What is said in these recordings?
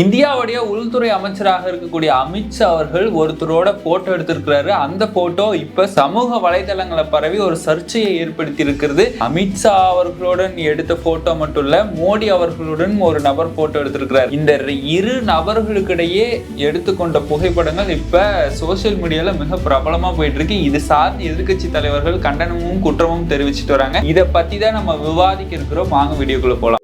இந்தியாவுடைய உள்துறை அமைச்சராக இருக்கக்கூடிய அமித்ஷா அவர்கள் ஒருத்தரோட போட்டோ எடுத்திருக்கிறாரு. அந்த போட்டோ இப்ப சமூக வலைதளங்களை பரவி ஒரு சர்ச்சையை ஏற்படுத்தி இருக்கிறது அமித்ஷா அவர்களுடன் எடுத்த போட்டோ மட்டும் இல்ல மோடி அவர்களுடன் ஒரு நபர் போட்டோ எடுத்திருக்கிறார். இந்த இரு நபர்களுக்கிடையே எடுத்துக்கொண்ட புகைப்படங்கள் இப்ப சோசியல் மீடியால மிக பிரபலமா போயிட்டு இருக்கு இது சார்ந்து எதிர்க்கட்சி தலைவர்கள் கண்டனமும் குற்றமும் தெரிவிச்சிட்டு வராங்க. இதை பத்தி தான் நம்ம விவாதிக்க இருக்கிறோம். வாங்க வீடியோக்குள்ள போலாம்.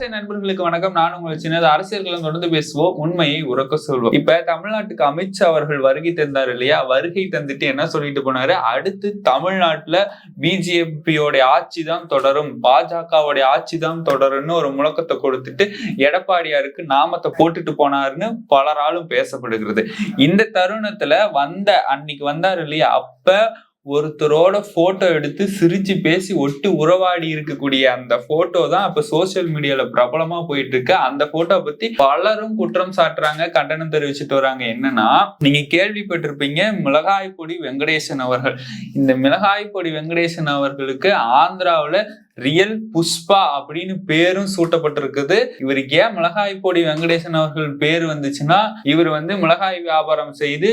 கோபாசை நண்பர்களுக்கு வணக்கம். நான் உங்கள் சின்னது அரசியல்களும் தொடர்ந்து பேசுவோம். உண்மையை உறக்க சொல்வோம். இப்ப தமிழ்நாட்டுக்கு அமித்ஷா அவர்கள் வருகை தந்தார் இல்லையா? வருகை தந்துட்டு என்ன சொல்லிட்டு போனாரு? அடுத்து தமிழ்நாட்டுல பிஜேபியோட ஆட்சி தான் தொடரும். பாஜகவோட ஆட்சி தான் தொடரும்னு ஒரு முழக்கத்தை கொடுத்துட்டு எடப்பாடியாருக்கு நாமத்தை போட்டுட்டு போனாருன்னு பலராலும் பேசப்படுகிறது. இந்த தருணத்துல வந்த அன்னைக்கு வந்தாரு இல்லையா? அப்ப ஒருத்தரோட போட்டோ எடுத்து சிரிச்சு பேசி ஒட்டு உறவாடி இருக்கக்கூடிய அந்த போட்டோ தான் இப்ப சோசியல் மீடியால பிரபலமா போயிட்டு இருக்கு அந்த போட்டோ பத்தி பலரும் குற்றம் சாட்டுறாங்க கண்டனம் தெரிவிச்சுட்டு வராங்க. என்னன்னா நீங்க கேள்விப்பட்டிருப்பீங்க மிளகாய் பொடி வெங்கடேசன் அவர்கள். இந்த மிளகாய் பொடி வெங்கடேசன் அவர்களுக்கு ஆந்திராவுல ரியல் புஷ்பா அப்படின்னு பேரும் சூட்டப்பட்டிருக்குது. இவருக்கு ஏன் மிளகாய் பொடி வெங்கடேசன் அவர்கள் பேர் வந்துச்சுன்னா இவர் வந்து மிளகாய் வியாபாரம் செய்து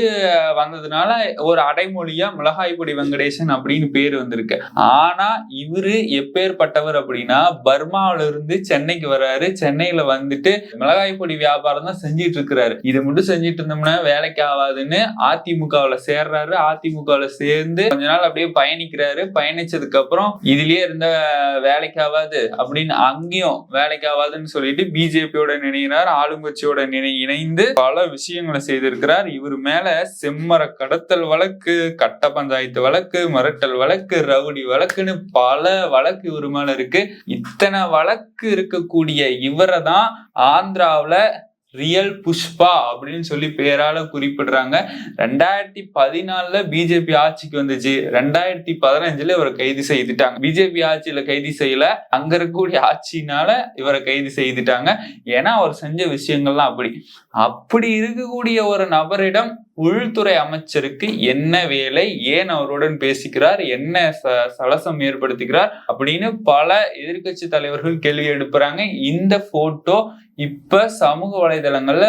வந்ததுனால ஒரு அடைமொழியா மிளகாய் பொடி வெங்கடேசன் அப்படின்னு பேர் வந்திருக்கு. ஆனா இவரு எப்பேற்பட்டவர் அப்படின்னா பர்மாவில இருந்து சென்னைக்கு வர்றாரு சென்னையில வந்துட்டு மிளகாய் பொடி வியாபாரம் தான் செஞ்சிட்டு இருக்கிறாரு இது மட்டும் செஞ்சிட்டு இருந்தோம்னா வேலைக்கு ஆகாதுன்னு அதிமுகவுல சேர்றாரு. அதிமுகவுல சேர்ந்து கொஞ்ச நாள் அப்படியே பயணிக்கிறாரு. பயணிச்சதுக்கு அப்புறம் இதுலயே இருந்த வேலைக்கு அப்படின்னு அங்கேயும் வேலைக்காவாதுன்னு சொல்லிட்டு பிஜேபியோட நினைகிறார் ஆளுங்கட்சியோட நினை இணைந்து பல விஷயங்களை செய்திருக்கிறார். இவர் மேல செம்மர கடத்தல் வழக்கு கட்ட பஞ்சாயத்து வழக்கு மிரட்டல் வழக்கு ரவுடி வழக்குன்னு பல வழக்கு இவர் மேல இருக்கு. இத்தனை வழக்கு இருக்கக்கூடிய இவரை தான் ஆந்திராவுல ரியல் புஷ்பா அப்படின்னு சொல்லி பேரால குறிப்பிடுறாங்க. ரெண்டாயிரத்தி பதினாலுல பிஜேபி ஆட்சிக்கு வந்துச்சு ரெண்டாயிரத்தி பதினஞ்சுல இவரை கைது செய்துட்டாங்க. பிஜேபி ஆட்சியில கைது செய்யல. அங்க இருக்கக்கூடிய ஆட்சினால இவரை கைது செய்துட்டாங்க. ஏன்னா அவர் செஞ்ச விஷயங்கள்லாம் அப்படி. அப்படி இருக்கக்கூடிய ஒரு நபரிடம் உள்துறை அமைச்சருக்கு என்ன வேலை ஏன் அவருடன் பேசிக்கிறார் என்ன சலசம் ஏற்படுத்துகிறார் அப்படின்னு பல எதிர்கட்சி தலைவர்கள் கேள்வி எழுப்புறாங்க. இந்த போட்டோ இப்ப சமூக வலைதளங்கள்ல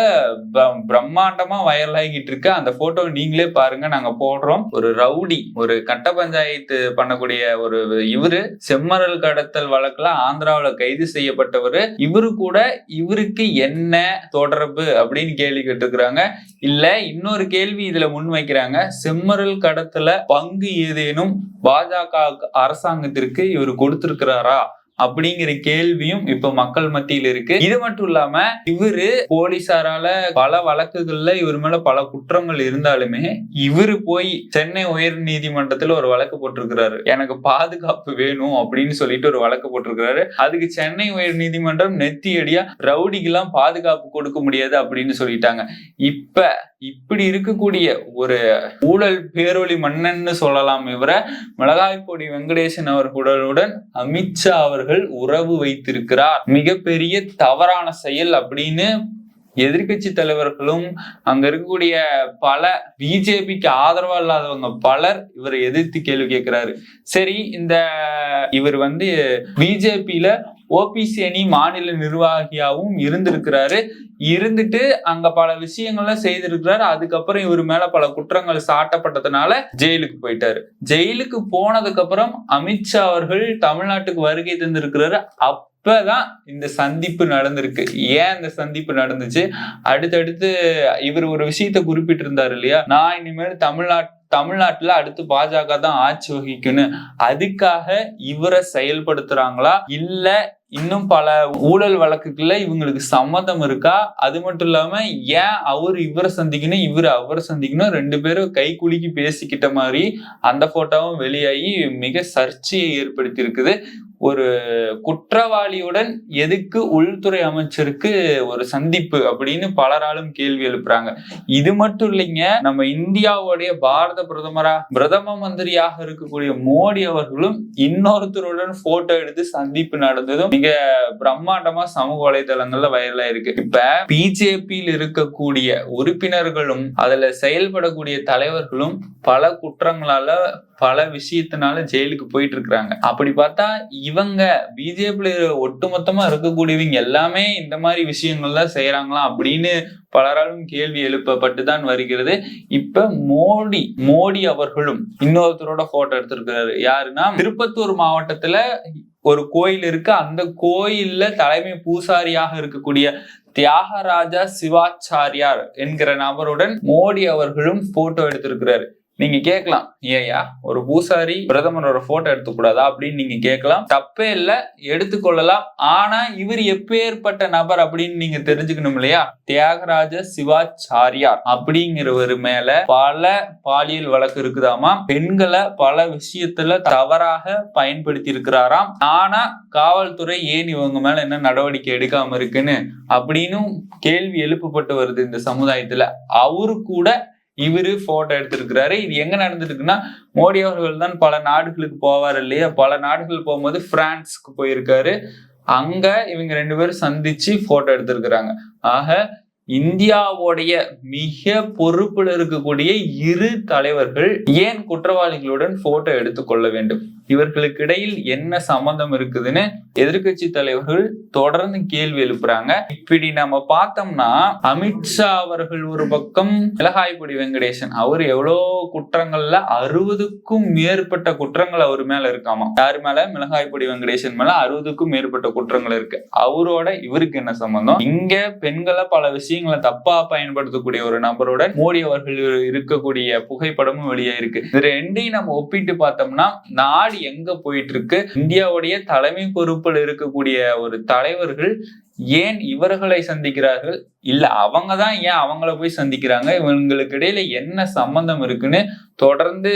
பிரம்மாண்டமா வைரல் ஆகிட்டு இருக்கு. அந்த போட்டோ நீங்களே பாருங்க. நாங்க போடுறோம். ஒரு ரவுடி ஒரு கட்ட பஞ்சாயத்து பண்ணக்கூடிய ஒரு இவரு செம்மரல் கடத்தல் வழக்குல ஆந்திராவில கைது செய்யப்பட்டவர். இவரு கூட இவருக்கு என்ன தொடர்பு அப்படின்னு கேள்வி கேட்டுக்கிறாங்க இல்ல இன்னொரு கேள்வி கேள்வி இதுல முன்வைக்கிறாங்க செம்மரல் கடத்துல பங்கு ஏதேனும் பாஜக அரசாங்கத்திற்கு இவர் கொடுத்திருக்கிறாரா அப்படிங்கிற கேள்வியும் இப்ப மக்கள் மத்தியில் இருக்கு. இது மட்டும் இல்லாம இவரு போலீசாரால பல வழக்குகள்ல இவர் மேல பல குற்றங்கள் இருந்தாலுமே இவரு போய் சென்னை உயர் நீதிமன்றத்துல ஒரு வழக்கு போட்டிருக்கிறாரு. எனக்கு பாதுகாப்பு வேணும் அப்படின்னு சொல்லிட்டு ஒரு வழக்கு போட்டிருக்கிறாரு. அதுக்கு சென்னை உயர் நீதிமன்றம் நெத்தியடியா ரவுடிக்கெல்லாம் பாதுகாப்பு கொடுக்க முடியாது அப்படின்னு சொல்லிட்டாங்க. இப்ப இப்படி இருக்கக்கூடிய ஒரு ஊழல் பேரொழி மன்னன்னு சொல்லலாம் இவர மிளகாய் பொடி வெங்கடேசன் அவர்களுடன் அமித்ஷா அவர்கள் உறவு வைத்திருக்கிறார். மிகப்பெரிய தவறான செயல் அப்படின்னு எதிர்கட்சி தலைவர்களும் அங்க இருக்கக்கூடிய பல பிஜேபிக்கு ஆதரவா இல்லாதவங்க பலர் இவரை எதிர்த்து கேள்வி கேட்கிறாரு. சரி இந்த இவர் வந்து பிஜேபியில ஓபிசி அணி மாநில நிர்வாகியாகவும் இருந்திருக்கிறாரு. இருந்துட்டு அங்க பல விஷயங்கள்லாம் செய்திருக்கிறாரு. அதுக்கப்புறம் இவர் மேல பல குற்றங்கள் சாட்டப்பட்டதுனால ஜெயிலுக்கு போயிட்டாரு. ஜெயிலுக்கு போனதுக்கு அப்புறம் அமித்ஷா அவர்கள் தமிழ்நாட்டுக்கு வருகை தந்திருக்கிறாரு. அப் இப்பதான் இந்த சந்திப்பு நடந்திருக்கு. ஏன் இந்த சந்திப்பு நடந்துச்சு? அடுத்தடுத்து இவர் ஒரு விஷயத்த குறிப்பிட்டிருந்தாரு இல்லையா? நான் இனிமேல் தமிழ்நாட்டு தமிழ்நாட்டுல அடுத்து பாஜக தான் ஆட்சி வகிக்கணும் அதுக்காக இவரை செயல்படுத்துறாங்களா? இல்ல இன்னும் பல ஊழல் வழக்குகள்ல இவங்களுக்கு சம்மதம் இருக்கா? அது மட்டும் இல்லாம ஏன் அவர் இவரை சந்திக்கணும் இவர் அவரை சந்திக்கணும்? ரெண்டு பேரும் கை குலுக்கி பேசிக்கிட்ட மாதிரி அந்த போட்டோவும் வெளியாகி மிக சர்ச்சையை ஏற்படுத்தி இருக்குது ஒரு குற்றவாளியுடன் எதுக்கு உள்துறை அமைச்சருக்கு ஒரு சந்திப்பு அப்படின்னு பலராலும் கேள்வி எழுப்புறாங்க. இது மட்டும் இல்லைங்க நம்ம இந்தியாவுடைய பாரத பிரதமரா பிரதம மந்திரியாக இருக்கக்கூடிய மோடி அவர்களும் இன்னொருத்தருடன் போட்டோ எடுத்து சந்திப்பு நடந்ததும் மிக பிரம்மாண்டமா சமூக வலைதளங்கள்ல வைரலா இருக்கு இப்ப பிஜேபியில் இருக்கக்கூடிய உறுப்பினர்களும் அதுல செயல்படக்கூடிய தலைவர்களும் பல குற்றங்களால பல விஷயத்தினால ஜெயிலுக்கு போயிட்டு இருக்கிறாங்க அப்படி பார்த்தா இவங்க பிஜேபி ஒட்டுமொத்தமா இருக்கக்கூடியவங்க எல்லாமே இந்த மாதிரி விஷயங்கள் தான் செய்யறாங்களா அப்படின்னு பலராலும் கேள்வி எழுப்பப்பட்டு தான் வருகிறது. இப்ப மோடி மோடி அவர்களும் இன்னொருத்தரோட போட்டோ எடுத்திருக்கிறாரு. யாருன்னா திருப்பத்தூர் மாவட்டத்துல ஒரு கோயில் இருக்கு. அந்த கோயில்ல தலைமை பூசாரியாக இருக்கக்கூடிய தியாகராஜா சிவாச்சாரியார் என்கிற நபருடன் மோடி அவர்களும் போட்டோ எடுத்திருக்கிறாரு. நீங்க கேட்கலாம் ஏயா ஒரு பூசாரி பிரதமரோட போட்டோ எடுத்துக்கூடாதா? அப்படின்னு நீங்க கேட்கலாம் தப்பே இல்லை எடுத்துக்கொள்ளலாம். ஆனா இவர் எப்பேற்பட்ட நபர் அப்படின்னு நீங்க தெரிஞ்சுக்கணும் இல்லையா? தியாகராஜ சிவாச்சாரியார் அப்படிங்கிறவர் மேல பல பாலியல் வழக்கு இருக்குதாமா? பெண்களை பல விஷயத்துல தவறாக பயன்படுத்தி இருக்கிறாராம் ஆனா காவல்துறை ஏன் இவங்க மேல என்ன நடவடிக்கை எடுக்காம இருக்குன்னு அப்படின்னு கேள்வி எழுப்பப்பட்டு வருது இந்த சமுதாயத்துல. அவரு கூட இவரு போட்டோ எடுத்திருக்கிறாரு. இது எங்க நடந்திருக்குன்னா மோடி அவர்கள் தான் பல நாடுகளுக்கு போவார் இல்லையா? பல நாடுகள் போகும்போது பிரான்ஸ்க்கு போயிருக்காரு. அங்க இவங்க ரெண்டு பேரும் சந்திச்சு போட்டோ எடுத்திருக்கிறாங்க. ஆக இந்தியாவுடைய மிக பொறுப்பில் இருக்கக்கூடிய இரு தலைவர்கள் ஏன் குற்றவாளிகளுடன் போட்டோ எடுத்துக்கொள்ள வேண்டும்? இவர்களுக்கு இடையில் என்ன சம்பந்தம் இருக்குதுன்னு எதிர்கட்சி தலைவர்கள் தொடர்ந்து கேள்வி எழுப்புறாங்க. இப்படி நம்ம பார்த்தோம்னா அமித்ஷா அவர்கள் ஒரு பக்கம் மிளகாய்பொடி வெங்கடேசன் அவர் எவ்வளோ குற்றங்கள்ல அறுபதுக்கும் மேற்பட்ட குற்றங்கள் அவர் மேல இருக்காமா? யாரு மேல? மிளகாய்பொடி வெங்கடேசன் மேல அறுபதுக்கும் மேற்பட்ட குற்றங்கள் இருக்கு. அவரோட இவருக்கு என்ன சம்பந்தம்? இங்க பெண்களை பல விஷயங்களை தப்பா பயன்படுத்தக்கூடிய ஒரு நபரோட மோடி அவர்கள் இருக்கக்கூடிய புகைப்படமும் வெளியே இருக்கு. இது ரெண்டையும் நம்ம ஒப்பிட்டு பார்த்தோம்னா நாடு எங்க போயிட்டு இருக்கு? இந்தியாவுடைய தலைமை பொறுப்பில் இருக்கக்கூடிய ஒரு தலைவர்கள் ஏன் இவர்களை சந்திக்கிறார்கள்? இல்ல அவங்க தான் ஏன் அவங்கள போய் சந்திக்கிறாங்க? இவங்களுக்கு இடையில என்ன சம்பந்தம் இருக்குன்னு தொடர்ந்து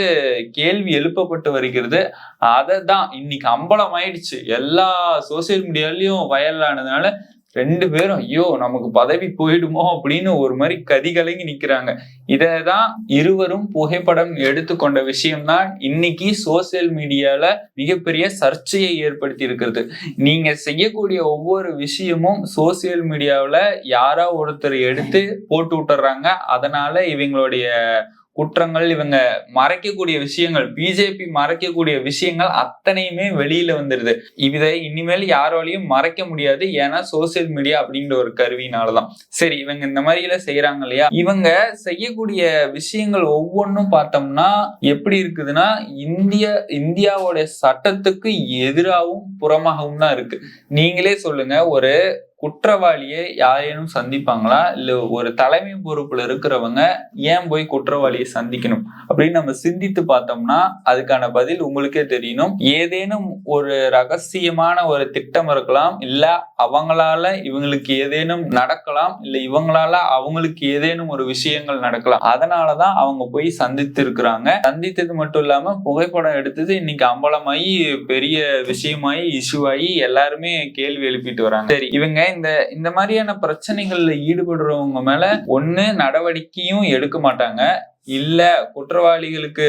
கேள்வி எழுப்பப்பட்டு வருகிறது. அதை தான் இன்னைக்கு அம்பலம் ஆயிடுச்சு எல்லா சோசியல் மீடியாலயும் வயலானதுனால ரெண்டு பேரும் ஐயோ நமக்கு பதவி போயிடுமோ? அப்படின்னு ஒரு மாதிரி கதி கலங்கி நிக்கிறாங்க. இதைதான் இருவரும் புகைப்படம் எடுத்துக்கொண்ட விஷயம்தான் இன்னைக்கு சோசியல் மீடியால மிகப்பெரிய சர்ச்சையை ஏற்படுத்தி இருக்கிறது. நீங்க செய்யக்கூடிய ஒவ்வொரு விஷயமும் சோசியல் மீடியாவில் யாரோ ஒருத்தர் எடுத்து போட்டு விட்டுறாங்க. அதனால இவங்களுடைய குற்றங்கள் இவங்க மறைக்கக்கூடிய விஷயங்கள் பிஜேபி மறைக்கக்கூடிய விஷயங்கள் அத்தனையுமே வெளியில வந்துருது. இதை இனிமேல் யாராலையும் மறைக்க முடியாது. ஏன்னா சோசியல் மீடியா அப்படிங்கிற ஒரு கருவினாலதான் சரி இவங்க இந்த மாதிரில செய்யறாங்க இல்லையா? இவங்க செய்யக்கூடிய விஷயங்கள் ஒவ்வொன்றும் பார்த்தோம்னா எப்படி இருக்குதுன்னா இந்திய இந்தியாவோட சட்டத்துக்கு எதிராகவும் புறமாகவும் தான் இருக்கு. நீங்களே சொல்லுங்க ஒரு குற்றவாளியை யாரேனும் சந்திப்பாங்களா? இல்ல ஒரு தலைமை பொறுப்புல இருக்கிறவங்க ஏன் போய் குற்றவாளியை சந்திக்கணும்? அப்படின்னு நம்ம சிந்தித்து பார்த்தோம்னா அதுக்கான பதில் உங்களுக்கே தெரியணும். ஏதேனும் ஒரு ரகசியமான ஒரு திட்டம் இருக்கலாம் இல்ல அவங்களால இவங்களுக்கு ஏதேனும் நடக்கலாம் இல்ல இவங்களால அவங்களுக்கு ஏதேனும் ஒரு விஷயங்கள் நடக்கலாம் அதனாலதான் அவங்க போய் சந்தித்து இருக்கிறாங்க சந்தித்தது மட்டும் இல்லாம புகைப்படம் எடுத்தது இன்னைக்கு அம்பலமாயி பெரிய விஷயமாயி இஷ்யூ ஆகி எல்லாருமே கேள்வி எழுப்பிட்டு வராங்க. சரி இவங்க இந்த இந்த மாதிரியான பிரச்சனைகள்ல ஈடுபடுறவங்க மேல ஒண்ணு நடவடிக்கையும் எடுக்க மாட்டாங்க. இல்ல குற்றவாளிகளுக்கு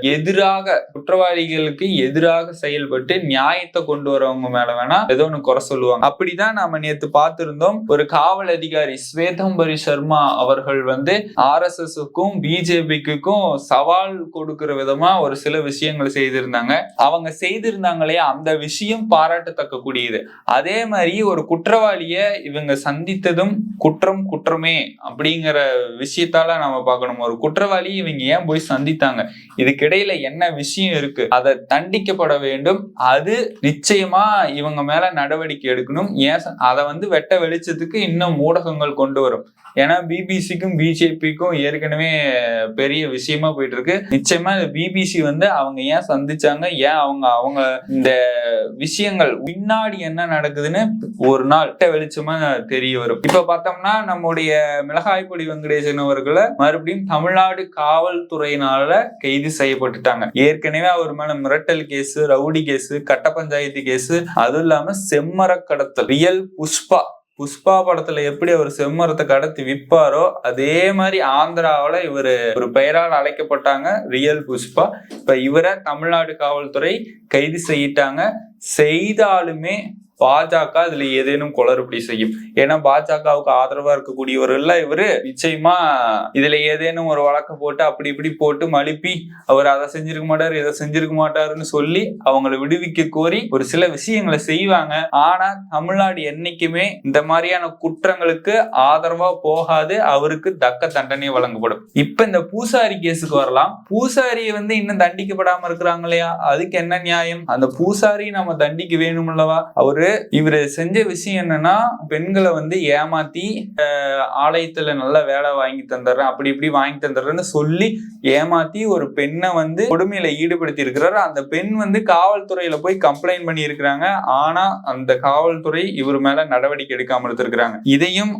எதிராக குற்றவாளிகளுக்கு எதிராக செயல்பட்டு நியாயத்தை கொண்டு வரவங்க மேல வேணா ஏதோ ஒண்ணு குறை சொல்லுவாங்க. அப்படிதான் நாம நேத்து பார்த்திருந்தோம். ஒரு காவல் அதிகாரி ஸ்வேதம்பரி சர்மா அவர்கள் வந்து ஆர் எஸ் எஸ்க்கும் பிஜேபிக்கும் சவால் கொடுக்கிற விதமா ஒரு சில விஷயங்கள் செய்திருந்தாங்க. அவங்க செய்திருந்தாங்களே அந்த விஷயம் பாராட்டத்தக்க கூடியது அதே மாதிரி ஒரு குற்றவாளிய இவங்க சந்தித்ததும் குற்றம் குற்றமே அப்படிங்கிற விஷயத்தால நாம பார்க்கணும். ஒரு குற்றவாளி இவங்க ஏன் போய் சந்தித்தாங்க? இதுக்கிடையில என்ன விஷயம் இருக்கு? அதை தண்டிக்கப்பட வேண்டும். அது நிச்சயமா இவங்க மேல நடவடிக்கை எடுக்கணும். ஏன் அதை வந்து வெட்ட வெளிச்சத்துக்கு இன்னும் ஊடகங்கள் கொண்டு வரும். ஏன்னா பிபிசிக்கும் பிஜேபிக்கும் ஏற்கனவே பெரிய விஷயமா போயிட்டு இருக்கு நிச்சயமா பிபிசி வந்து அவங்க ஏன் சந்திச்சாங்க? ஏன் அவங்க அவங்க இந்த விஷயங்கள் பின்னாடி என்ன நடக்குதுன்னு ஒரு நாள் வெட்ட வெளிச்சமா தெரிய வரும். இப்ப பார்த்தோம்னா நம்முடைய மிளகாய் பொடி வெங்கடேசன் அவர்களை மறுபடியும் தமிழ்நாடு காவல்துறையினால கைது செய்யப்பட்டுட்டாங்க. ஏற்கனவே அவர் மேல மிரட்டல் கேஸ் ரவுடி கேஸ் கட்ட பஞ்சாயத்து கேஸ் அதுவும் இல்லாம செம்மர கடத்தல் ரியல் புஷ்பா. புஷ்பா படத்துல எப்படி அவர் செம்மரத்தை கடத்தி விற்பாரோ அதே மாதிரி ஆந்திராவில இவர் ஒரு பெயரால் அழைக்கப்பட்டாங்க ரியல் புஷ்பா. இப்ப இவரை தமிழ்நாடு காவல்துறை கைது செய்யிட்டாங்க. செய்தாலுமே பாஜக இதுல ஏதேனும் குளறுபடி செய்யும். ஏன்னா பாஜகவுக்கு ஆதரவா இருக்கக்கூடியவர்கள்ல இவரு. நிச்சயமா இதுல ஏதேனும் ஒரு வழக்க போட்டு அப்படி இப்படி போட்டு மழுப்பி அவர் அதை செஞ்சிருக்க மாட்டாரு இதை செஞ்சிருக்க மாட்டாருன்னு சொல்லி அவங்களை விடுவிக்க கோரி ஒரு சில விஷயங்களை செய்வாங்க. ஆனா தமிழ்நாடு என்னைக்குமே இந்த மாதிரியான குற்றங்களுக்கு ஆதரவா போகாது அவருக்கு தக்க தண்டனை வழங்கப்படும். இப்ப இந்த பூசாரி கேஸுக்கு வரலாம். பூசாரியை வந்து இன்னும் தண்டிக்கப்படாம இருக்கிறாங்க இல்லையா? அதுக்கு என்ன நியாயம்? அந்த பூசாரி நம்ம தண்டிக்க வேணும் அல்லவா அவரு இவர் செஞ்ச விஷயம் என்னன்னா பெண்களை வந்து ஏமாத்தி ஆலயத்துல நல்ல வேலை வாங்கி தந்துடுறேன் அப்படி இப்படி வாங்கி தந்துடுறேன்னு சொல்லி ஏமாத்தி ஒரு பெண்ணை வந்து கொடுமையில ஈடுபடுத்தி இருக்கிறாரு. அந்த பெண் வந்து காவல்துறையில போய் கம்ப்ளைண்ட் பண்ணி இருக்கிறாங்க. ஆனா அந்த காவல்துறை இவர் மேல நடவடிக்கை எடுக்காம இருந்திருக்கிறாங்க. இதையும்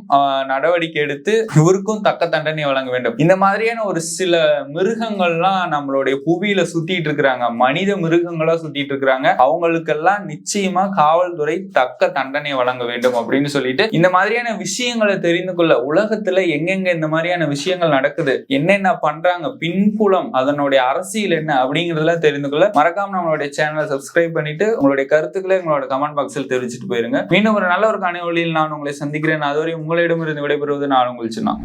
நடவடிக்கை எடுத்து இவருக்கும் தக்க தண்டனை வழங்க வேண்டும். இந்த மாதிரியான ஒரு சில மிருகங்கள்லாம் நம்மளுடைய புவியில சுத்திட்டு இருக்கிறாங்க. மனித மிருகங்களா சுத்திட்டு இருக்கிறாங்க. அவங்களுக்கெல்லாம் நிச்சயமா காவல்துறை தக்க தண்டனை வழங்க வேண்டும் அப்படின்னு சொல்லிட்டு இந்த மாதிரியான விஷயங்களை தெரிந்து கொள்ள உலகத்துல எங்கெங்க இந்த மாதிரியான விஷயங்கள் நடக்குது என்னென்ன பண்றாங்க பின்புலம் அதனுடைய அரசியல் என்ன அப்படிங்கறதெல்லாம் தெரிந்து கொள்ள மறக்காம நம்மளுடைய சேனலை சப்ஸ்கிரைப் பண்ணிட்டு உங்களுடைய கருத்துக்களை உங்களோட கமெண்ட் பாக்ஸில் தெரிவிச்சுட்டு போயிருங்க. மீண்டும் ஒரு நல்ல ஒரு காணொலியில் நான் உங்களை சந்திக்கிறேன். அதுவரை உங்களிடமிருந்து விடைபெறுவது நான் உங்கள் சின்ன